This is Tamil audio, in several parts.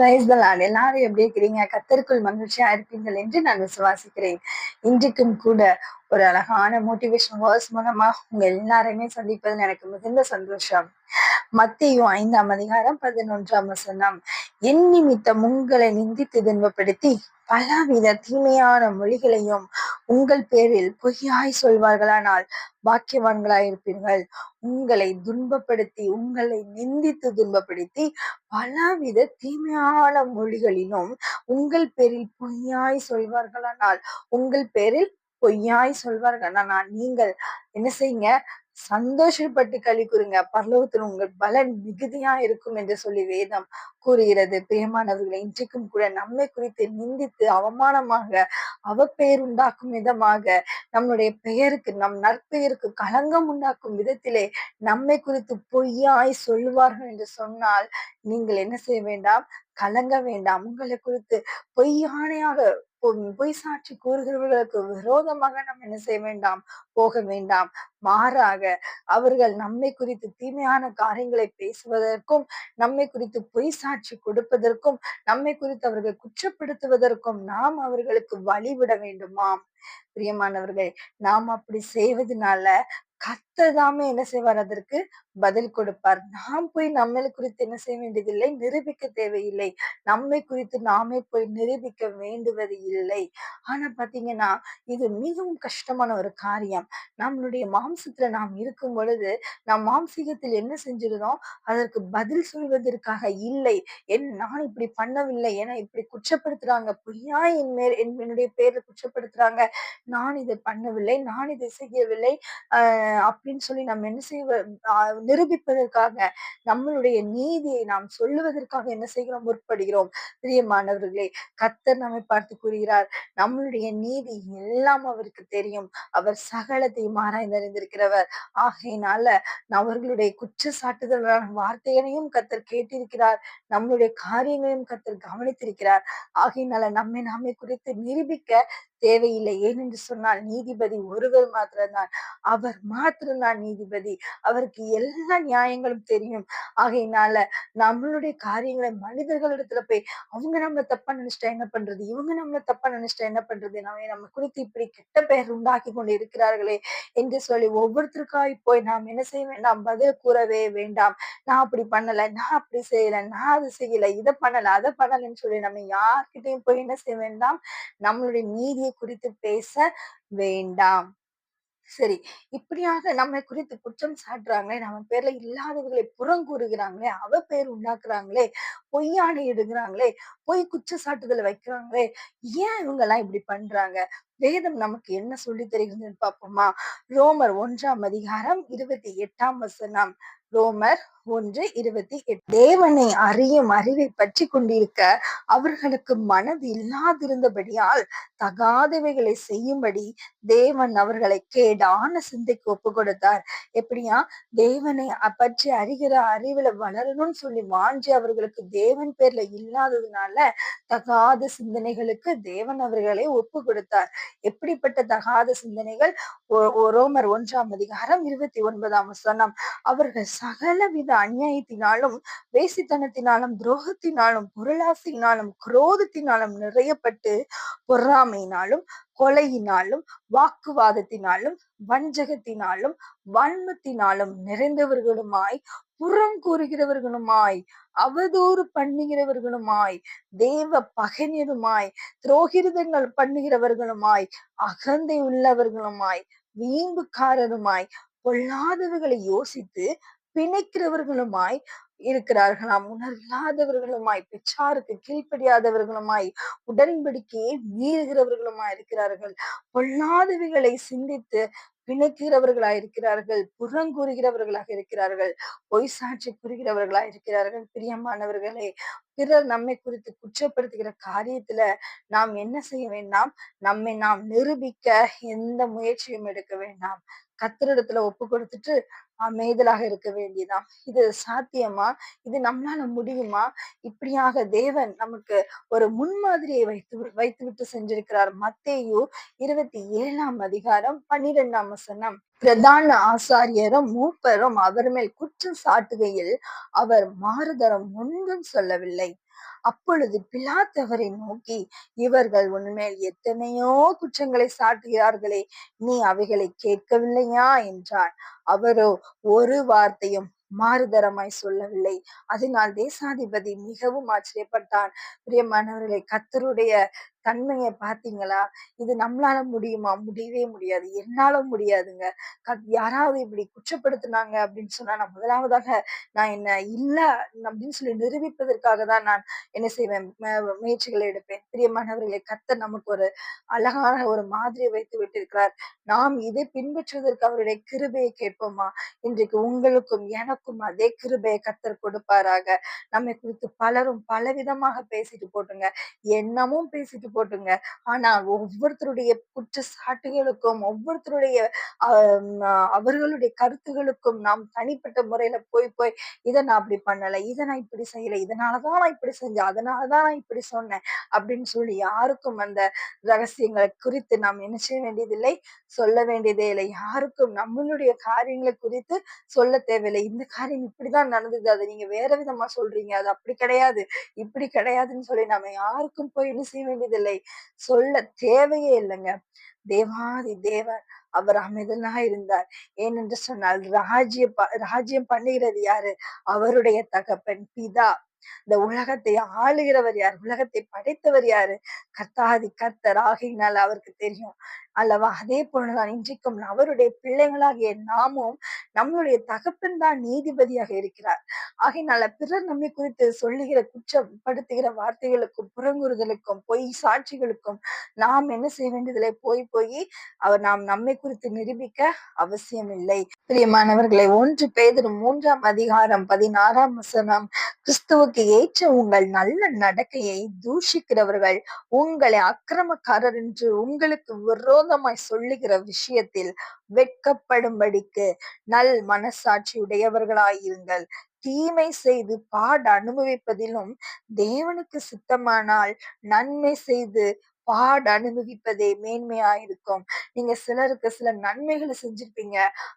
பிரைஸ் எல்லாரும் எப்படி இருக்கிறீங்க? கத்தருக்குள் மகிழ்ச்சியா இருப்பீங்கள் என்று நான் விசுவாசிக்கிறேன். இன்றைக்கும் கூட ஒரு அழகான மோட்டிவேஷன் வேர்ஸ் மூலமா உங்க எல்லாரையுமே சந்திப்பதில் எனக்கு மிகுந்த சந்தோஷம். மத்தியும் ஐந்தாம் அதிகாரம் பதினொன்றாம் வசனம். என் நிமித்தம் உங்களை நிந்தித்து துன்பப்படுத்தி பலவித தீமையான மொழிகளையும் உங்கள் பேரில் பொய்யாய் சொல்வார்களானால் பாக்கியவான்களாயிருப்பீர்கள். உங்களை துன்பப்படுத்தி உங்களை நிந்தித்து துன்பப்படுத்தி பலவித தீமையான மொழிகளிலும் உங்கள் பேரில் பொய்யாய் சொல்வார்களானால் உங்கள் பேரில் பொய்யாய் சொல்வார்கள் நீங்கள் என்ன செய்யுங்க? சந்தோஷப்பட்டு களி கூறுங்க. பரலோகத்தில் உங்கள் பலன் மிகுதியா இருக்கும் என்று சொல்லி வேதம் கூறுகிறது. பிரியமானவர்களை இன்றைக்கும் கூட நம்மை குறித்து நிந்தித்து அவமானமாக அவ உண்டாக்கும் விதமாக நம்முடைய பெயருக்கு நம் நற்பெயருக்கு களங்கம் உண்டாக்கும் விதத்திலே நம்மை குறித்து பொய்யாய் சொல்லுவார்கள் என்று சொன்னால் நீங்கள் என்ன செய்ய வேண்டாம்? கலங்க வேண்டாம். உங்களை குறித்து பொய்யானையாக பொய் சாட்சி கூறுகிறவர்களுக்கு விரோதமாக நாம் என்ன செய்ய வேண்டாம்? போக வேண்டாம். மாறாக அவர்கள் நம்மை குறித்து தீமையான காரியங்களை பேசுவதற்கும் நம்மை குறித்து பொய் சாட்சி கொடுப்பதற்கும் நம்மை குறித்து அவர்கள் குற்றப்படுத்துவதற்கும் நாம் அவர்களுக்கு வழிவிட வேண்டுமாம். பிரியமானவர்கள் நாம் அப்படி செய்வதனால கத்ததாமே என்ன செய்வார்? அதற்கு பதில் கொடுப்பார். நாம் போய் நம்மளை குறித்து என்ன செய்ய வேண்டியதில்லை? நிரூபிக்க தேவையில்லை. நம்மை குறித்து நாமே போய் நிரூபிக்க வேண்டுவது இல்லை. ஆனா பாத்தீங்கன்னா இது மிகவும் கஷ்டமான ஒரு காரியம். நம்மளுடைய மாம்சத்துல நாம் இருக்கும் பொழுது நாம் மாம்சீகத்தில் என்ன செஞ்சிருந்தோம்? அதற்கு பதில் சொல்வதற்காக இல்லை. என் நான் இப்படி பண்ணவில்லை. என இப்படி குற்றப்படுத்துறாங்க. பொய்யா என் மேல் என்னுடைய பேரை குற்றப்படுத்துறாங்க. நான் இதை பண்ணவில்லை. நான் இதை செய்யவில்லை. ஆஹ் அப்படின்னு சொல்லி நம்ம என்ன செய்வ நிரூபிப்பதற்காக நம்மளுடைய நீதியை நாம் சொல்லுவதற்காக என்ன செய்கிறோம்? முற்படுகிறோம். பிரியமானவர்களே கத்தர் நம்மை பார்த்து கூறுகிறார் நம்மளுடைய நீதி எல்லாம் அவருக்கு தெரியும். அவர் சகலத்தையும் ஆராய்ந்தறிந்திருக்கிறவர் ஆகையினால அவர்களுடைய குற்ற சாட்டுதலான வார்த்தைகளையும் கத்தர் கேட்டிருக்கிறார். நம்மளுடைய காரியங்களையும் கத்தர் கவனித்திருக்கிறார். ஆகையினால நம்மை நாமே குறித்து நிரூபிக்க தேவையில்லை. ஏனென்று சொன்னால் நீதிபதி ஒருவர் மாத்திரம்தான். அவர் மாத்திரம்தான் நீதிபதி. அவருக்கு எல்லா நியாயங்களும் தெரியும். ஆகையினால நம்மளுடைய காரியங்களை மனிதர்களிடத்துல போய் அவங்க நம்மளை தப்பா நினைச்சிட்டா என்ன பண்றது? இவங்க நம்மளை தப்பா நினைச்சிட்டா என்ன பண்றது? நம்ம நம்ம குறித்து இப்படி கெட்ட பெயர் உண்டாக்கி கொண்டு இருக்கிறார்களே என்று சொல்லி ஒவ்வொருத்தருக்காய் போய் நாம் என்ன செய்ய வேண்டாம்? பதில் கூறவே வேண்டாம். நான் அப்படி பண்ணல. நான் அப்படி செய்யல. நான் அது செய்யல. இதை பண்ணல அதை பண்ணலன்னு சொல்லி நம்ம யார்கிட்டையும் போய் என்ன செய்ய வேண்டாம்? நம்மளுடைய நீதியை குறித்து பேச வேண்டாம். சரி இப்படியாக நம்மை குறித்து குற்றம் சாட்டுறாங்களே நம்ம பேர்ல இல்லாதவர்களை புறங்கூறுகிறாங்களே அவ பேர் உண்டாக்குறாங்களே பொய்யாடை இடுகிறாங்களே பொய் குற்றச்சாட்டுதலை வைக்கிறாங்களே ஏன் இவங்க எல்லாம் இப்படி பண்றாங்க? வேதம் நமக்கு என்ன சொல்லி தருகிறதுன்னு பார்ப்போமா? ரோமர் ஒன்றாம் அதிகாரம் இருபத்தி எட்டாம் வசனம். ரோமர் ஒன்று இருபத்தி எட்டு. தேவனை அறியும் அறிவை பற்றி கொண்டிருக்க அவர்களுக்கு மனது இல்லாதிருந்தபடியால் தகாதவைகளை செய்யும்படி தேவன் அவர்களை கேடான சிந்தைக்கு ஒப்பு கொடுத்தார். எப்படியா? தேவனை பற்றி அறிகிற அறிவுல வளரணும்னு சொல்லி வாஞ்சி அவர்களுக்கு தேவன் பேர்ல இல்லாததுனால தகாத சிந்தனைகளுக்கு தேவன் அவர்களை ஒப்பு கொடுத்தார். எப்படிப்பட்ட தகாத சிந்தனைகள்? ரோமர் ஒன்றாம் அதிகாரம் இருபத்தி ஒன்பதாம் வசனம். அவர்கள் சகல வித அநியாயத்தினாலும் வேசித்தனத்தினாலும் துரோகத்தினாலும் பொருளாசையினாலும் குரோதத்தினாலும் நிறையப்பட்டு பொறாமையினாலும் கொலையினாலும் வாக்குவாதத்தினாலும் வஞ்சகத்தினாலும் வன்மத்தினாலும் நிறைந்தவர்களுமாய் புறம் கூறுகிறவர்களுமாய் அவதூறு பண்ணுகிறவர்களுமாய் தேவ பகைஞருமாய் துரோகிருதங்கள் பண்ணுகிறவர்களுமாய் அகந்தை உள்ளவர்களுமாய் வீம்புக்காரருமாய் பொல்லாதவர்களை யோசித்து பிணைக்கிறவர்களுமாய் இருக்கிறார்களாம். உணர்வில்லாதவர்களுமாய் பெற்றாருக்கு கீழ்ப்படியாதவர்களுமாய் உடன்படிக்கையை மீறுகிறவர்களுமாய் இருக்கிறார்கள். பொல்லாதவைகளை சிந்தித்து பிணைக்கிறவர்களாய் இருக்கிறார்கள். புறங்கூறுகிறவர்களாக இருக்கிறார்கள். பொய் சாட்சி கூறுகிறவர்களாய் இருக்கிறார்கள். பிரியமானவர்களே பிறர் நம்மை குறித்து குற்றப்படுத்துகிற காரியத்துல நாம் என்ன செய்ய வேண்டாம்? நம்மை நாம் நிரூபிக்க எந்த முயற்சியும் எடுக்க வேண்டாம். கத்திரிடத்துல ஒப்பு கொடுத்துட்டு அமைதலாக இருக்க வேண்டியதாம் இது சாத்தியமா? இது நம்மளால முடியுமா? இப்படியாக தேவன் நமக்கு ஒரு முன்மாதிரியை வைத்து வைத்துவிட்டு செஞ்சிருக்கிறார். மத்தேயு இருபத்தி ஏழாம் அதிகாரம் பன்னிரெண்டாம் வசனம். பிரதான ஆசாரியரும் மூப்பரும் அவர் மேல் குற்றம் சாட்டுகையில் அவர் மாறுதரம் ஒன்றும் சொல்லவில்லை. அப்பொழுது பிலாத்தவரை நோக்கி இவர்கள் உன்மேல் எத்தனையோ குற்றங்களை சாட்டுகிறார்களே நீ அவைகளை கேட்கவில்லையா? என்றான். அவரோ ஒரு வார்த்தையும் மாறுதரமாய் சொல்லவில்லை. அதனால் தேசாதிபதி மிகவும் ஆச்சரியப்பட்டான். பிரியமானவர்களை கத்தருடைய தன்மையை பார்த்தீங்களா இது நம்மளால முடியுமா? முடியவே முடியாது. என்னால முடியாதுங்க. யாராவது இப்படி குற்றப்படுத்தினாங்க அப்படின்னு சொன்னா நான் முதலாவதாக நான் என்ன இல்ல அப்படின்னு சொல்லி நிரூபிப்பதற்காக தான் நான் என்ன செய்வேன்? முயற்சிகளை எடுப்பேன். பிரியமானவர்களை கத்த நமக்கு ஒரு அழகான ஒரு மாதிரியை வைத்து விட்டிருக்கிறார். நாம் இதை பின்பற்றுவதற்கு அவருடைய கிருபையை கேட்போமா? இன்றைக்கு உங்களுக்கும் எனக்கும் அதே கிருபையை கத்தர் கொடுப்பாராக. நம்மை குறித்து பலரும் பலவிதமாக பேசிட்டு போட்டுங்க. என்னமும் பேசிட்டு போட்டுங்க ஆனா ஒவ்வொருத்தருடைய குற்றச்சாட்டுகளுக்கும் ஒவ்வொருத்தருடைய அவர்களுடைய கருத்துகளுக்கும் நாம் தனிப்பட்ட முறையில போய் போய் இதை நான் அப்படி பண்ணல இதை நான் இப்படி செய்யல இதனாலதான் நான் இப்படி செஞ்சேன் அதனாலதான் நான் இப்படி சொன்னேன் அப்படின்னு சொல்லி யாருக்கும் அந்த ரகசியங்களை குறித்து நாம் என்ன செய்ய வேண்டியதில்லை? சொல்ல வேண்டியதே இல்லை. யாருக்கும் நம்மளுடைய காரியங்களை குறித்து சொல்ல தேவையில்லை. இந்த காரியம் இப்படிதான் நடந்தது. அதை நீங்க வேற விதமா சொல்றீங்க. அது அப்படி கிடையாது. இப்படி கிடையாதுன்னு சொல்லி நம்ம யாருக்கும் போய் என்ன செய்ய வேண்டியது இல்லை. சொல்ல தேவையே இல்லைங்க. தேவாதி தேவன் அவர் அமைதலா இருந்தார். ஏனென்று சொன்னால் ராஜ்ய ராஜ்யம் பண்ணுகிறது யாரு? அவருடைய தகப்பன் பிதா. இந்த உலகத்தை ஆளுகிறவர் யார்? உலகத்தை படைத்தவர் யாரு? கர்த்தாதி கர்த்தர். ஆகையினால் அவருக்கு தெரியும். அல்லவா? அதே போலதான் இன்றைக்கும் அவருடைய பிள்ளைகளாகிய நாமும் நம்மளுடைய தகப்பன் தான் நீதிபதியாக இருக்கிறார். ஆகையினால பிறர் நம்மை குறித்து சொல்லுகிற குற்றப்படுத்துகிற வார்த்தைகளுக்கும் புறங்குறுதலுக்கும் பொய் சாட்சிகளுக்கும் நாம் என்ன செய்ய வேண்டியதில்லை? போய் போய் அவர் நாம் நம்மை குறித்து நிரூபிக்க அவசியம் இல்லை பிரியமானவர்களை ஒன்று பேதரும் மூன்றாம் அதிகாரம் பதினாறாம் வசனம். கிறிஸ்துவுக்கு ஏற்ற உங்கள் நல்ல நடக்கையை தூஷிக்கிறவர்கள் உங்களை அக்கிரமக்காரர் என்று உங்களுக்கு விரோதமாய் சொல்லுகிற விஷயத்தில் வெட்கப்படும்படிக்கு நல் மனசாட்சி உடையவர்களாயிருங்கள். தீமை செய்து பாட அனுபவிப்பதிலும் தேவனுக்கு சித்தமானால் நன்மை செய்து பாட அனுபவிப்பதே மேன்மையா இருக்கும். நீங்க சிலருக்கு சில நன்மைகளை செஞ்சிருப்பீங்க.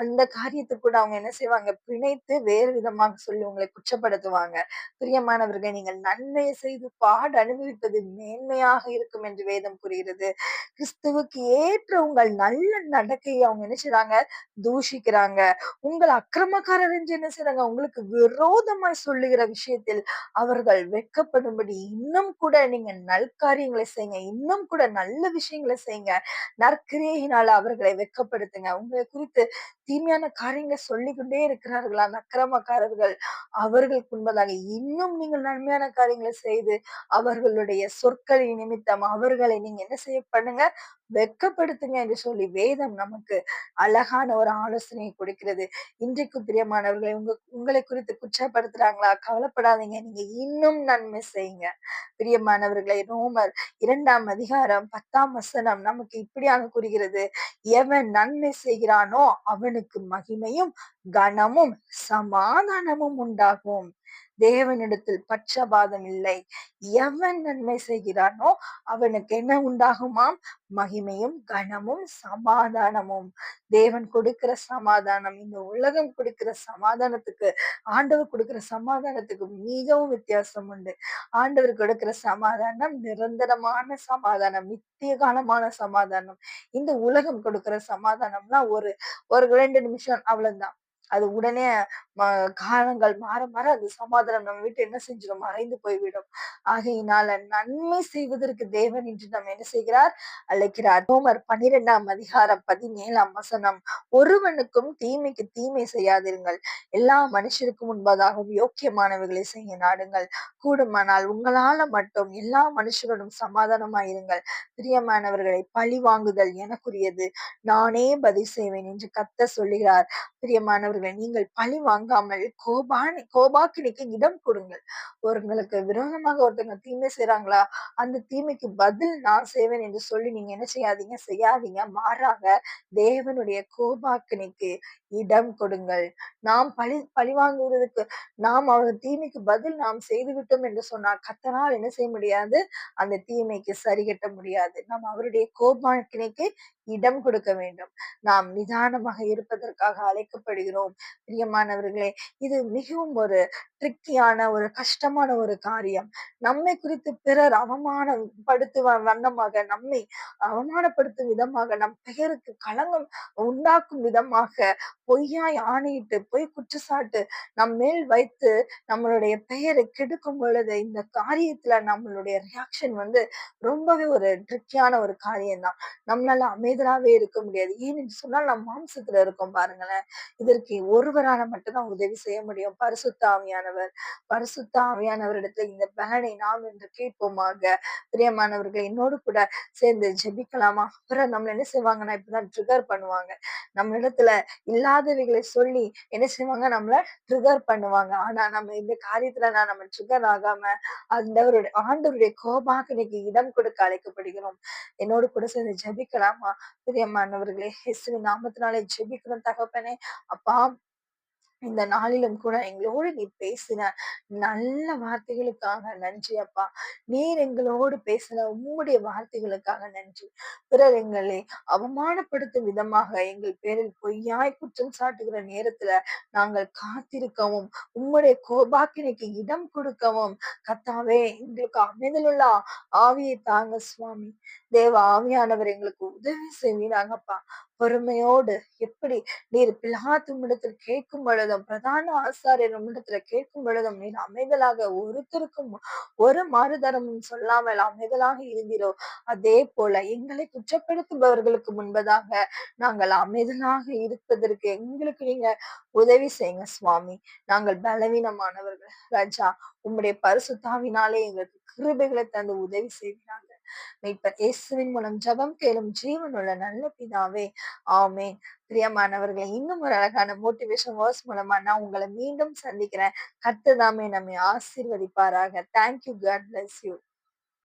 அந்த காரியத்தை கூட அவங்க என்ன செய்வாங்க? பிணைத்து வேறு விதமாக சொல்லி உங்களை குற்றப்படுத்துவாங்க. பிரியமானவர்கள் நீங்கள் நன்மையை செய்து பாட அனுபவிப்பது மேன்மையாக இருக்கும் என்று வேதம் கூறுகிறது. கிறிஸ்துவுக்கு ஏற்ற உங்கள் நல்ல நடக்கையை அவங்க என்ன செய்றாங்க? தூஷிக்கிறாங்க. உங்கள் அக்கிரமக்காரர் என்று என்ன செய்றாங்க? உங்களுக்கு விரோதமாய் சொல்லுகிற விஷயத்தில் அவர்கள் வெட்கப்படும்படி இன்னும் கூட நீங்க நல்காரியங்களை செய்யுங்க. இன்னும் இன்னும் கூட நல்ல விஷயங்களை செய்யுங்க நற்கிரியினால அவர்களை வெக்கப்படுத்துங்க. உங்களை குறித்து தீமையான காரியங்களை சொல்லிக்கொண்டே இருக்கிறார்களா அக்கிரமக்காரர்கள் அவர்களுக்கு உண்பதாக இன்னும் நீங்கள் நன்மையான காரியங்களை செய்து அவர்களுடைய சொற்களின் நிமித்தம் அவர்களை நீங்க என்ன செய்ய பண்ணுங்க? வெக்கப்படுத்துங்க என்று சொல்லி வேதம் நமக்கு அழகான ஒரு ஆலோசனையை கொடுக்கிறது. இன்றைக்கு பிரியமானவர்களை உங்க உங்களை குறித்து குற்றப்படுத்துறாங்களா? கவலைப்படாதீங்க. நீங்க இன்னும் நன்மை செய்யுங்க. பிரியமானவர்களை ரோமர் இரண்டாம் அதிகாரம் பத்தாம் வசனம் நமக்கு இப்படியாக கூறுகிறது. எவன் நன்மை செய்கிறானோ அவனுக்கு மகிமையும் கனமும் சமாதானமும் உண்டாகும். தேவனிடத்தில் பட்சபாதம் இல்லை. எவன் நன்மை செய்கிறானோ அவனுக்கு என்ன உண்டாகுமாம்? மகிமையும் கனமும் சமாதானமும். தேவன் கொடுக்கிற சமாதானம் இந்த உலகம் கொடுக்கிற சமாதானத்துக்கு ஆண்டவர் கொடுக்கிற சமாதானத்துக்கு மிகவும் வித்தியாசம் உண்டு. ஆண்டவர் கொடுக்கிற சமாதானம் நிரந்தரமான சமாதானம் நித்திய காலமான சமாதானம். இந்த உலகம் கொடுக்கிற சமாதானம்னா ஒரு ஒரு ரெண்டு நிமிஷம் அவ்வளவுதான். அது உடனே காலங்கள் மாற மாற அது சமாதானம் நம்ம வீட்டு என்ன செஞ்சிடும்? மறைந்து போய்விடும். ஆகையினால நன்மை செய்வதற்கு தேவன் என்று நம்ம என்ன செய்கிறார்? அழைக்கிறார். ரோமர் பன்னிரெண்டாம் அதிகாரம் பதினேழாம் வசனம். ஒருவனுக்கும் தீமைக்கு தீமை செய்யாதிருங்கள். எல்லா மனுஷருக்கும் முன்பதாகவும் யோக்கியமானவர்களை செய்ய நாடுங்கள். கூடுமானால் உங்களால மட்டும் எல்லா மனுஷர்களும் சமாதானமாயிருங்கள். பிரியமானவர்களை பழி வாங்குதல் எனக்குரியது. நானே பதில் செய்வேன் என்று கத்த சொல்லுகிறார். பிரியமானவர்களை நீங்கள் பழி வாங்காமல் கோபானி கோபாக்கினிக்கு இடம் கொடுங்கள். ஒருங்களுக்கு விரோதமாக ஒருத்தவங்க தீமை செய்யறாங்களா அந்த தீமைக்கு பதில் நான் செய்வேன் என்று சொல்லி நீங்க என்ன செய்யாதீங்க? செய்யாதீங்க. மாறாக தேவனுடைய கோபாக்கினிக்கு இடம் கொடுங்கள். நாம் பழி பழி வாங்குவதற்கு நாம் அவர் தீமைக்கு பதில் நாம் செய்து விட்டோம் என்று சொன்னால் கத்தனால் என்ன செய்ய முடியாது? அந்த தீமைக்கு சரி கட்ட முடியாது. நாம் அவருடைய கோபாக்கினைக்கு இடம் கொடுக்க வேண்டும். நாம் நிதானமாக இருப்பதற்காக அழைக்கப்படுகிறோம். பிரியமானவர்களே இது மிகவும் ஒரு ட்ரிக்கியான ஒரு கஷ்டமான ஒரு காரியம். நம்மை குறித்து பிறர் அவமானப்படுத்துவ வண்ணமாக நம்மை அவமானப்படுத்தும் விதமாக நம் பெயருக்கு களங்கம் உண்டாக்கும் விதமாக பொய்யாய் ஆணையிட்டு பொய் குற்றச்சாட்டு நம் மேல் வைத்து நம்மளுடைய பெயரை கெடுக்கும் பொழுது இந்த காரியத்துல நம்மளுடைய ரியாக்ஷன் வந்து ரொம்பவே ஒரு ட்ரிக்கியான ஒரு காரியம்தான். நம்மளால அமை மனிதராகவே இருக்க முடியாது. ஏன்னு சொன்னால் நம் மாம்சத்துல இருக்கோம் பாருங்களேன். இதற்கு ஒருவரால மட்டும்தான் உதவி செய்ய முடியும். பரிசுத்த ஆவியானவர் பரிசுத்த இந்த பகனை நாம் என்று கேட்போமாக. பிரியமானவர்கள் என்னோடு கூட சேர்ந்து ஜெபிக்கலாமா? அப்புறம் நம்மள என்ன செய்வாங்கன்னா இப்பதான் ட்ரிகர் பண்ணுவாங்க. நம்ம இடத்துல இல்லாதவைகளை சொல்லி என்ன செய்வாங்க? நம்மள ட்ரிகர் பண்ணுவாங்க. ஆனா நம்ம இந்த காரியத்துல நான் நம்ம ட்ரிகர் ஆகாம ஆண்டவருடைய ஆண்டவருடைய இன்னைக்கு இடம் கொடுக்க அழைக்கப்படுகிறோம். என்னோடு கூட சேர்ந்து ஜெபிக்கலாமா? பிரியமானவர்களே இயேசுவின் நாமத்தினாலே ஜெபிக்கிறோம் தகப்பனே. அப்பா இந்த நாளிலும் கூட எங்களோடு நீ பேசின நல்ல வார்த்தைகளுக்காக நன்றி அப்பா. நீர் எங்களோடு பேசின உம்முடைய வார்த்தைகளுக்காக நன்றி. பிறர் எங்களை அவமானப்படுத்தும் விதமாக எங்கள் பேரில் பொய்யாய் குற்றம் சாட்டுகிற நேரத்துல நாங்கள் காத்திருக்கவும் உம்முடைய கோபாக்கினைக்கு இடம் கொடுக்கவும். கத்தாவே எங்களுக்கு அமைதலுள்ள ஆவியை தாங்க சுவாமி. தேவ ஆவியானவர் எங்களுக்கு உதவி செய்வீராங்கப்பா பொறுமையோடு எப்படி நீர் பிலாத்து இடத்தில் கேட்கும் பொழுதும் பிரதான ஆசாரியர் இடத்துல கேட்கும் பொழுதும் நீர் அமைதலாக ஒருத்தருக்கும் ஒரு மாறுதரமும் சொல்லாமல் அமைதலாக இருந்தீரோ? அதே போல எங்களை குற்றப்படுத்துபவர்களுக்கு முன்பதாக நாங்கள் அமைதலாக இருப்பதற்கு எங்களுக்கு நீங்க உதவி செய்யுங்க சுவாமி. நாங்கள் பலவீனமானவர்கள். ராஜா உம்முடைய பரிசுத்தாவினாலே எங்களுக்கு கிருபைகளை தந்து உதவி செய்கிறாங்க மீட்பர் இயேசுவின் மூலம் ஜபம் கேளும் ஜீவனுள்ள நல்ல பிதாவே. ஆமேன். பிரியமானவர்களை இன்னும் ஒரு அழகான மோட்டிவேஷன் வேர்ஸ் மூலமா நான் உங்களை மீண்டும் சந்திக்கிறேன். கர்த்ததாமே நம்மை ஆசீர்வதிப்பாராக. Thank you God bless you